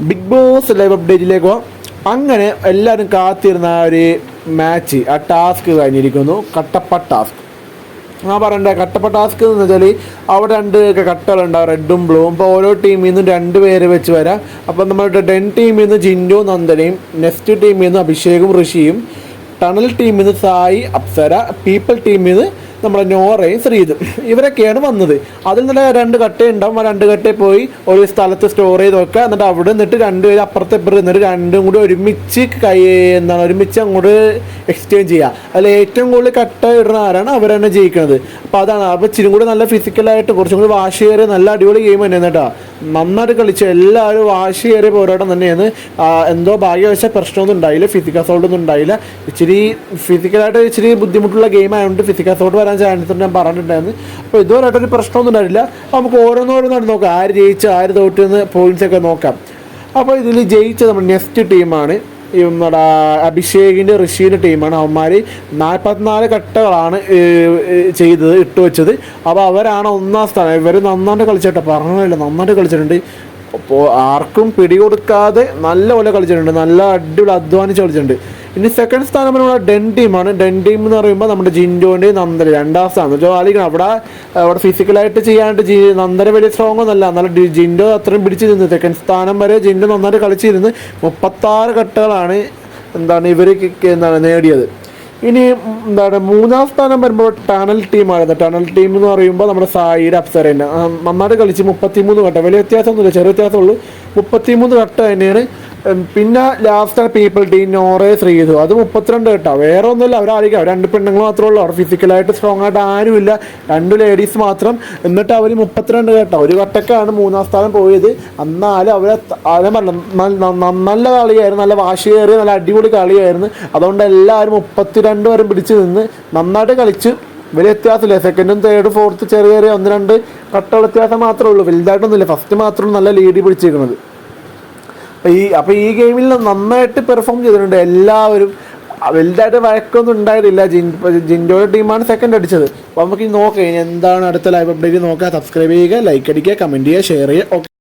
Big boss live അപ്ഡേറ്റിലേക്ക് പോവാം. അങ്ങനെ എല്ലാവരും കാത്തിരുന്ന ആ ഒരു മാച്ച് ആ ടാസ്ക് കഴിഞ്ഞിരിക്കുന്നു. കട്ടപ്പ ടാസ്ക് ഞാൻ പറയണ്ടേ കട്ടപ്പ ടാസ്ക് എന്ന് വെച്ചാൽ അവിടെ രണ്ട് കട്ടകളുണ്ടാവും റെഡും ബ്ലൂവും അപ്പോൾ ഓരോ ടീമിൽ നിന്നും രണ്ട് പേര് വെച്ച് വരാം. അപ്പോൾ നമ്മളുടെ ഡെൻ ടീമിൽ നിന്ന് ജിൻഡു നന്ദനയും നെക്സ്റ്റ് ടീമിൽ നിന്ന് അഭിഷേകും ഋഷിയും ടണൽ ടീമിൽ നിന്ന് സായി അപ്സര പീപ്പിൾ ടീമിൽ നിന്ന് നമ്മുടെ നോറയും ശ്രീതും ഇവരൊക്കെയാണ് വന്നത്. അതിൽ നിന്നുള്ള രണ്ട് കട്ടയുണ്ടാവും ആ രണ്ട് കട്ടയിൽ പോയി ഒരു സ്ഥലത്ത് സ്റ്റോർ ചെയ്ത് വെക്കുക. എന്നിട്ട് അവിടെ നിന്നിട്ട് രണ്ടുപേര് അപ്പുറത്തെ ഇപ്പുറത്ത് നിന്നിട്ട് രണ്ടും കൂടി ഒരുമിച്ച് കൈ എന്താണ് ഒരുമിച്ച് അങ്ങോട്ട് എക്സ്ചേഞ്ച് ചെയ്യുക. അതിൽ ഏറ്റവും കൂടുതൽ കട്ട ഇടുന്ന ആരാണ്? തന്നെ ജയിക്കുന്നത്. അപ്പോൾ അതാണ്. അപ്പോൾ ഇച്ചിരി കൂടി നല്ല ഫിസിക്കലായിട്ട് കുറച്ചും കൂടി വാശിയേറിയ നല്ല അടിപൊളി ഗെയിം തന്നെയാണ് കേട്ടോ. നന്നായിട്ട് കളിച്ചു എല്ലാവരും വാശിയേറിയ പോരാട്ടം തന്നെയാണ്. എന്തോ ഭാഗ്യവശ പ്രശ്നമൊന്നും ഉണ്ടായില്ല. ഫിസിക്കൽ അസോൾട്ട് ഒന്നും ഉണ്ടായില്ല. ഇച്ചിരി ഫിസിക്കലായിട്ട് ഇച്ചിരി ബുദ്ധിമുട്ടുള്ള ഗെയിം ആയതുകൊണ്ട് ഫിസിക്കൽ അസോൾട്ട് വരാൻ ചാൻസ് ഞാൻ പറഞ്ഞിട്ടുണ്ടായിരുന്നു. അപ്പോൾ ഇതുവരെയായിട്ട് ഒരു പ്രശ്നമൊന്നും ഉണ്ടായില്ല നമുക്ക് ഓരോന്നോരോന്നായിട്ട് നോക്കാം. ആര് ജയിച്ചു ആര് തോറ്റെന്ന് ഒക്കെ നോക്കാം. അപ്പോൾ ഇതിൽ ജയിച്ച നമ്മുടെ നെക്സ്റ്റ് ടീമാണ് നമ്മുടെ അഭിഷേകിന്റെ ഋഷീന്റെ ടീമാണ് അവന്മാർ നാൽപ്പത്തിനാല് കട്ടകളാണ് ചെയ്തത് ഇട്ട് വെച്ചത്. അപ്പോൾ അവരാണ് ഒന്നാം സ്ഥാനം. ഇവർ നന്നായിട്ട് കളിച്ചിട്ട് പറഞ്ഞില്ല നന്നായിട്ട് കളിച്ചിട്ടുണ്ട്. അപ്പോൾ ആർക്കും പിടികൊടുക്കാതെ നല്ല പോലെ കളിച്ചിട്ടുണ്ട്. നല്ല അടിപൊളി അധ്വാനിച്ച് കളിച്ചിട്ടുണ്ട്. ഇനി സെക്കൻഡ് സ്ഥാനം നമ്മുടെ ഡെൻ ടീമാണ്. ഡെൻ ടീം എന്ന് പറയുമ്പോൾ നമ്മുടെ ജിൻഡോന്റെ നന്ദര രണ്ടാം സ്ഥാനം. വെച്ചാൽ ആലിക്കണം അവിടെ അവിടെ ഫിസിക്കലായിട്ട് ചെയ്യാനായിട്ട് ജി നന്ദര വലിയ സ്ട്രോങ് ഒന്നല്ല എന്നാലും ജിൻഡോ അത്രയും പിടിച്ച് നിന്ന് സെക്കൻഡ് സ്ഥാനം വരെ ജിൻഡോ നന്നായിട്ട് കളിച്ചിരുന്ന്. മുപ്പത്താറ് കട്ടകളാണ് എന്താണ് ഇവർ എന്താണ് നേടിയത്. ഇനി എന്താണ് മൂന്നാം സ്ഥാനം വരുമ്പോൾ ടണൽ ടീമായിരുന്നു. ടണൽ ടീം എന്ന് പറയുമ്പോൾ നമ്മുടെ സായിയുടെ അപ്സരേന്റെ നന്നായിട്ട് കളിച്ച് മുപ്പത്തിമൂന്ന് കട്ട വലിയ വ്യത്യാസമൊന്നുമില്ല. ചെറിയ വ്യത്യാസമുള്ളൂ മുപ്പത്തിമൂന്ന് കട്ട തന്നെയാണ് പിന്നെ ലാസ്റ്റ് പീപ്പിൾ ഡീ നോറെ ശ്രീതു അത് മുപ്പത്തിരണ്ട് കേട്ടോ. വേറെ ഒന്നുമില്ല. അവരായിരിക്കും രണ്ട് പെണ്ണുങ്ങൾ മാത്രമേ ഉള്ളൂ. അവർ ഫിസിക്കലായിട്ട് സ്ട്രോങ് ആയിട്ട് ആരുമില്ല രണ്ട് ലേഡീസ് മാത്രം. എന്നിട്ട് അവർ മുപ്പത്തിരണ്ട് കേട്ടോ. ഒരു വട്ടക്കാണ് മൂന്നാം സ്ഥാനം പോയത്. എന്നാലും അവരെ നല്ല കളിയായിരുന്നു. നല്ല വാശിയേറിയ നല്ല അടിപൊളി കളിയായിരുന്നു. അതുകൊണ്ട് എല്ലാവരും മുപ്പത്തിരണ്ട് വരെ പിടിച്ച് നിന്ന് നന്നായിട്ട് കളിച്ച്. വലിയ വ്യത്യാസമില്ല. സെക്കൻഡും തേർഡ് ഫോർത്ത് ചെറിയ ചെറിയ ഒന്ന് രണ്ട് കട്ട വ്യത്യാസം മാത്രമേ ഉള്ളൂ. വലുതായിട്ടൊന്നുമില്ല. ഫസ്റ്റ് മാത്രമേ നല്ല ലീഡ് പിടിച്ചിരിക്കുന്നത് ഈ അപ്പോൾ ഈ ഗെയിമിൽ നന്നായിട്ട് പെർഫോം ചെയ്തിട്ടുണ്ട് എല്ലാവരും. വലുതായിട്ട് വഴക്കൊന്നും ഉണ്ടായിട്ടില്ല ജിൻ ജിൻഡോയുടെ ടീമാണ് സെക്കൻഡ് അടിച്ചത്. അപ്പോൾ നമുക്ക് നോക്കാം. എന്താണ് അടുത്ത ലൈവ് അപ്ഡേറ്റ് നോക്കുക. സബ്സ്ക്രൈബ് ചെയ്യുക ലൈക്ക് അടിക്കുക കമന്റ് ചെയ്യുക ഷെയർ ചെയ്യുക. ഓക്കെ